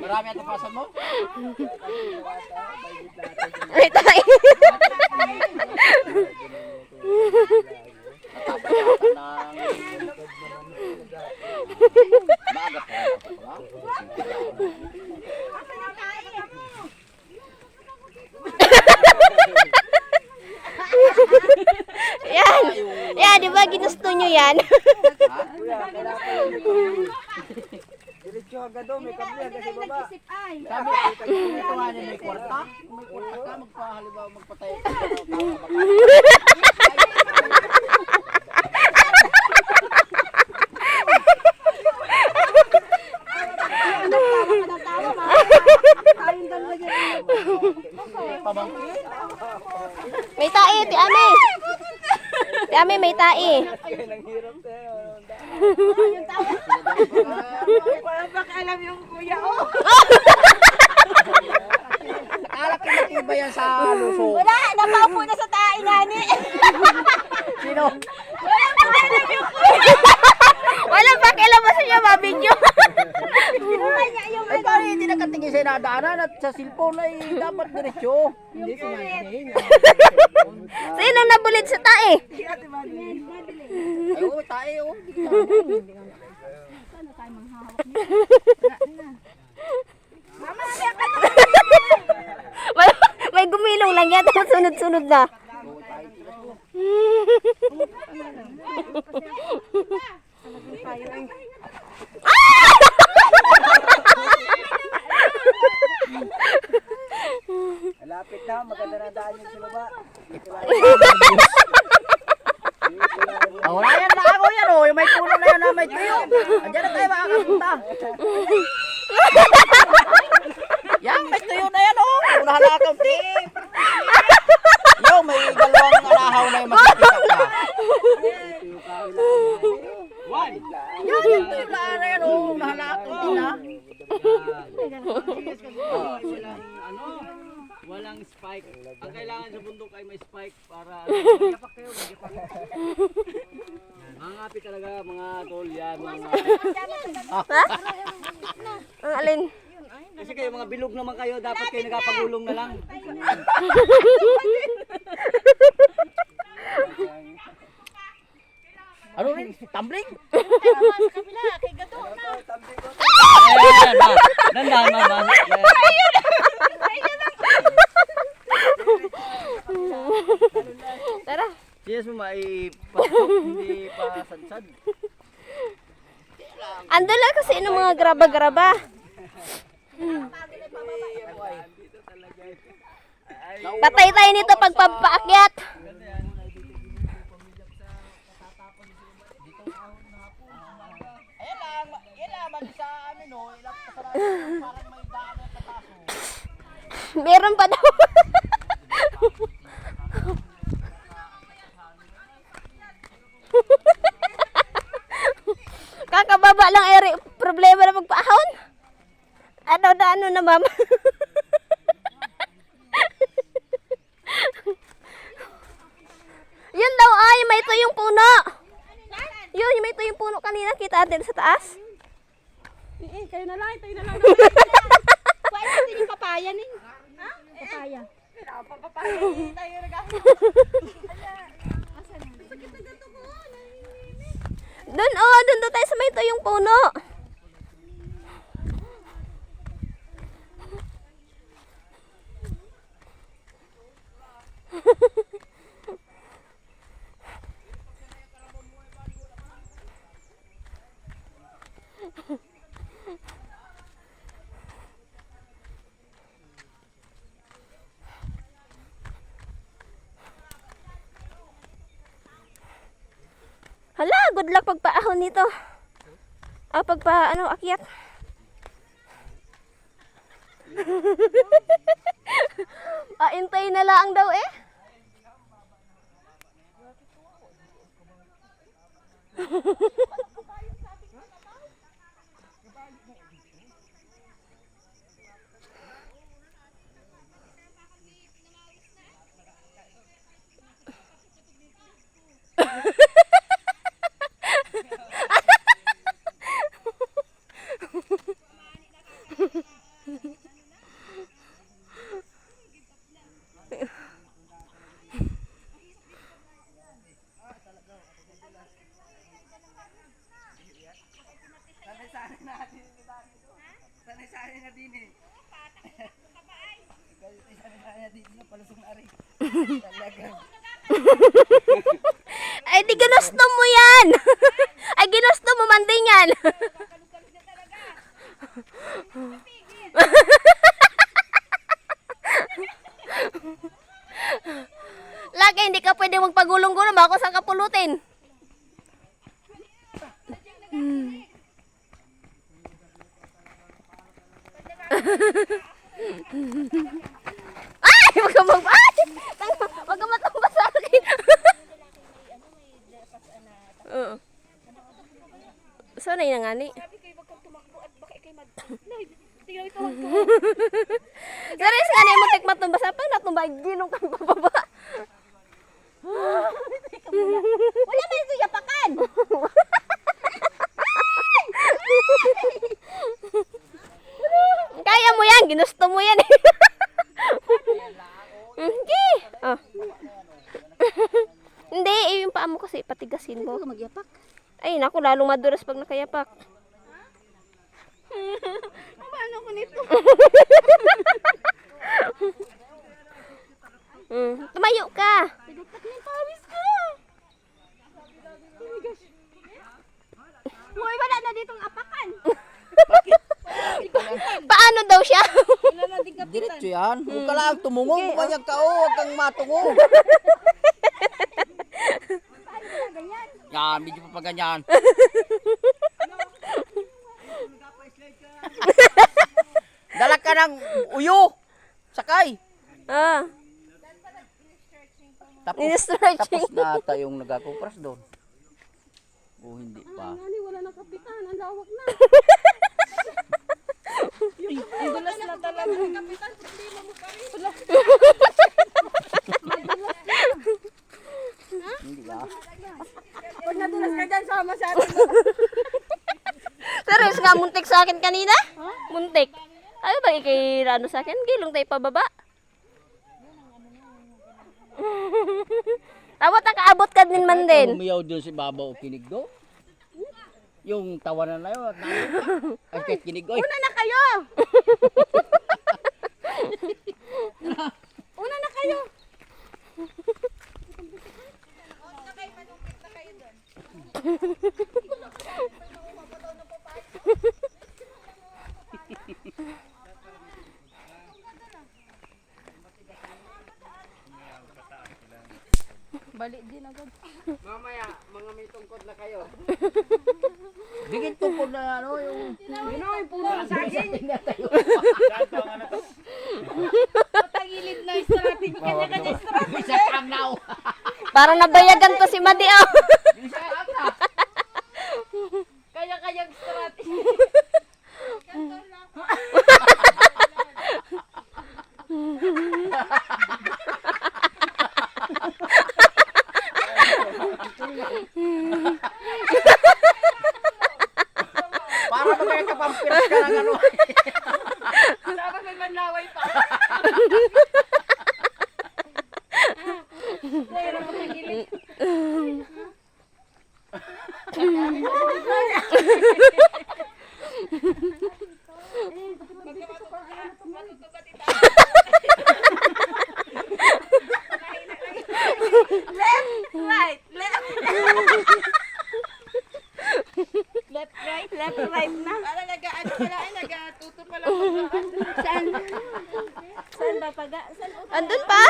Marami ang tapasan mo? May tayo. Maaga pa. Yan, di ba ginusto nyo yan? Diretso agad daw, may kable agad sa baba. Sabi, ito nga niya may kwarta. May kwarta ka, magpahalibaw, magpatay. May tae, ti Ame. Ame, may tae. Nang hirap sa'yo. Akala ko matibay yan sa lusog. Wala, nakaupo na sa tae nani. Sino? Walang pakialam mo sa niya, mabidyo. Ay, paano hindi nakatingin sa inadaanan at sa cellphone ay dapat diretsyo. Hindi sinanay. Sino nabulid sa tae? Ay, oo, tayo. oh. may, may gumilong lang yan, tapos sunod-sunod na. Malapit na, maganda na daan yung sa baba. Ah, wala yan na ako yan oh. Yung may puno na yan na may tuyo. Andiyan na tayo makakapunta. yan, may tuyo na yan oh. Unahan na kaunti. Yo, may dalawang anahaw na yung makikita ka. Yan, yung tuyo na na yan oh. Unahan na kaunti na. ano, walang spike. Ang kailangan sa bundok ay may spike para Mga talaga mga tol yan, mga Ha? Ang alin? Kasi kayo mga bilog naman kayo, dapat kayo nagapagulong na lang. Ano rin? Tumbling? Ayan, ma. Dandan, mama. Tara. Siyas mo may pasok, hindi pa sansad. Ando lang kasi ng mga graba-graba. Patay tayo nito pag papaakyat. Ayan lang, yan lang, mag sa amin. Meron pa daw. Kakababa lang eri problema na pagpaahon. Ano na ano na ma'am? Yun daw ay may tuyong puno. Yun, yung may tuyong puno kanina kita din sa taas. Eh, kayo na lang, tayo na lang. Pwede natin yung papaya nin. Papaya. Doon oh, doon daw tayo sa may tuyong puno. Hala, good luck pagpaahon nito. Ah, pagpa, ano, akyat. Ah, Paintay na lang daw eh. Sanay-sanay na palusong na rin. Talagang. Ay, di ginusto mo yan! Ay, ginusto mo man din yan! Lagi, hindi ka pwede magpagulong-gulong baka saan ka pulutin. Hmm. Wag ka mag... Ay! Tang- Wag ka matumba sa akin. Oo. Sanay na nga ni. Saris nga ni mo tek matumba sa pag natumba ginong kang bababa. Wala man ito yapakan. Kaya mo yan, ginusto mo yan eh. Hindi. Oh. Hindi, eh, yung paa mo kasi patigasin mo. Magyapak. Ay, naku, lalong maduras pag nakayapak. Paano ko nito? Mm, tumayo ka. Tagatak ng pawis ko. Hoy, wala na ditong apakan. Paano daw siya? Wala na din kapitan. Diretso yan. Huwag ka lang tumungo. Kanyag ka o. Huwag kang matungo. Yan, medyo pa pa ganyan. Dala ka ng uyo. Sakay. ah, Tapos, in-stretching. tapos na ata yung nagkakupras doon. O hindi pa. Nani, wala na kapitan. Ang lawak na. Ang dulas na talaga. Kapitan, problema mo pa rin ba? Pag nadulas atin. Serious nga, muntik sa akin kanina? Muntik. Ano ba kay ano sa akin? Gilong tayo pababa. Tawat nakaabot ka din man din. Umiyaw doon si Baba o kinig do. Yung tawanan na yun. at. Ay, kahit kinig. Oy, Una na kayo! Una na kayo! Balik din agad. Mamaya, mga may tungkod na kayo. bigit tungkol na ano yung... Yun ang puno sa akin. Matagilid na strategy. Kanya-kanya strategy. Now. Parang nabayagan to si Madi oh. Bisa kang now. Kanya-kanyang strategy. Para magkaya kapampiras ka ng ano. Dapat may manlaway pa. Pero matagilid. Right, left. left, right, left, right na. Para naga, ano pala, ay nagatuto pala. Saan? Saan ba paga? Saan? Andun pa.